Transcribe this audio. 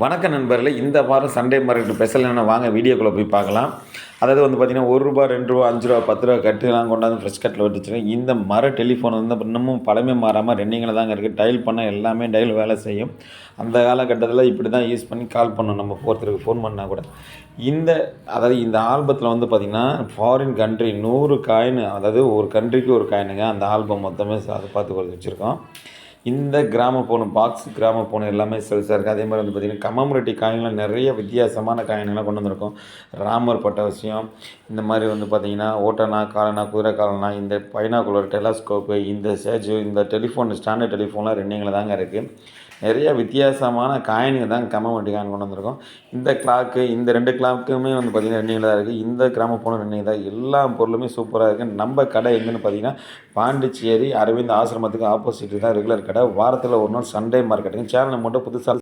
வணக்க நண்பர்களே இந்த வாரம் சண்டே மார்க்கெட் ஸ்பெஷல் வாங்க வீடியோக்குள்ளே போய் பார்க்கலாம். அதாவது வந்து பார்த்திங்கன்னா ஒரு ரூபா ரெண்டு ரூபா அஞ்சு ரூபா பத்து ரூபா கட்டுலாம் கொண்டாந்து ஃப்ரெஷ் கட்டில் வச்சுருக்கேன் இந்த மர டெலிஃபோன் வந்து இன்னமும் பழமை மாறாமல் ரெண்டிங்கில் தாங்க இருக்குது டயல் பண்ணால் எல்லாமே டயல் வேலை செய்யும். அந்த காலகட்டத்தில் இப்படி தான் யூஸ் பண்ணி கால் பண்ணோம். நம்ம ஒருத்தருக்கு ஃபோன் பண்ணால் கூட. இந்த அதாவது இந்த ஆல்பத்தில் வந்து பார்த்திங்கன்னா ஃபாரின் கண்ட்ரி நூறு காயின் அதாவது ஒரு கண்ட்ரிக்கு ஒரு காயினுங்க அந்த ஆல்பம் மொத்தமே அதை பார்த்து கொடுத்து வச்சுருக்கோம். இந்த கிராம ஃபோனு பாக்ஸ் கிராம போன எல்லாமே செல்ஸாக இருக்குது அதே மாதிரி வந்து பார்த்திங்கன்னா கமமுரட்டி காயின்லாம் நிறைய வித்தியாசமான காயின்லாம் கொண்டு வந்திருக்கோம். ராமர் பட்ட விஷயம். இந்த மாதிரி வந்து பார்த்திங்கன்னா ஓட்டனா காலனா குதிரை காலனா இந்த பைனாகுலர் டெலாஸ்கோப்பு இந்த சேஜு இந்த டெலிஃபோன் ஸ்டாண்டர்ட் டெலிஃபோன்லாம் ரெண்டிங்கில் தாங்க இருக்குது நிறைய வித்தியாசமான காயினுங்க தான் கமமுரட்டி காயின் கொண்டு வந்திருக்கோம். இந்த கிளாக்கு இந்த ரெண்டு கிளாக்குமே வந்து பார்த்திங்கன்னா ரெண்டிங்கில் தான் இருக்குது இந்த கிராம போன ரெண்டிங் தான் எல்லா பொருளுமே சூப்பராக இருக்குது நம்ம கடை எங்கேன்னு பார்த்தீங்கன்னா பாண்டிச்சேரி அரவிந்த் ஆசிரமத்துக்கு ஆப்போசிட் தான் ரெகுலர் கடை. வாரத்தில் ஒரு நாள் சண்டே மார்க்கெட்டுங்க சேனல் மட்டும் புதுசாக